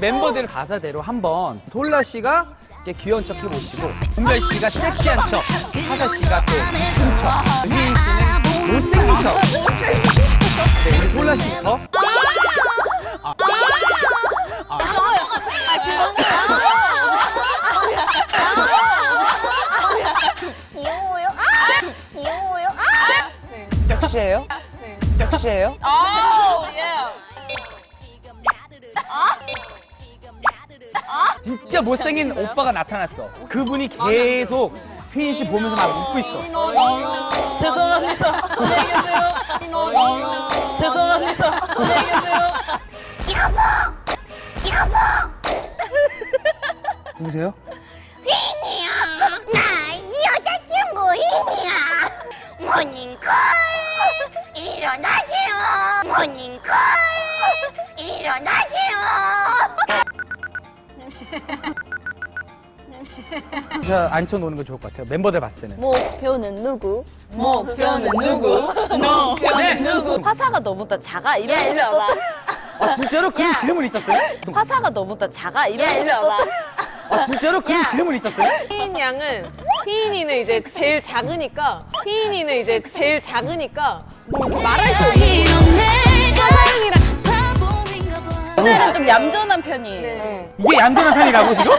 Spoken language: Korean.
노래 가사대로 한번 솔라 씨가 이렇게 귀여운 척 해보시고 은별 씨가 섹시한 척, 하사 씨가 또 이쁜 척, 휘인 씨는 못생긴 척. 네, 우리 솔라 씨부터. 귀여워요. 아! 귀여워요. 아! 섹시해요? 섹시해요? 진짜 못생긴 오빠가 나타났어. 그분이 계속 휘인 씨 보면서 막 웃고 있어. 죄송합니다. 안녕히 계세요. 죄송합니다. 안녕히 계세요. 누구세요? 휘인이야. 나 여자친구 휘인이야. 모닝콜 일어나세요. 모닝콜 일어나 저 앉혀놓는 거 좋을 것 같아요. 멤버들 봤을 때는. 목표는 누구? 목표는 누구? 목표는 네. 누구? 화사가 너보다 작아? 이런 야, 일로 와봐. 아 진짜로 그런 질문 있었어요? 화사가 너보다 작아? 이런 야, 일로 와봐. 아 진짜로 그런 질문 있었어요? 휘인 양은 휘인이는 이제 제일 작으니까 휘인이는 이제 제일 작으니까 뭐 말할 수 없는 오늘은 좀 얌전한 편이에요. 이게 얌전한 편이라고 지금?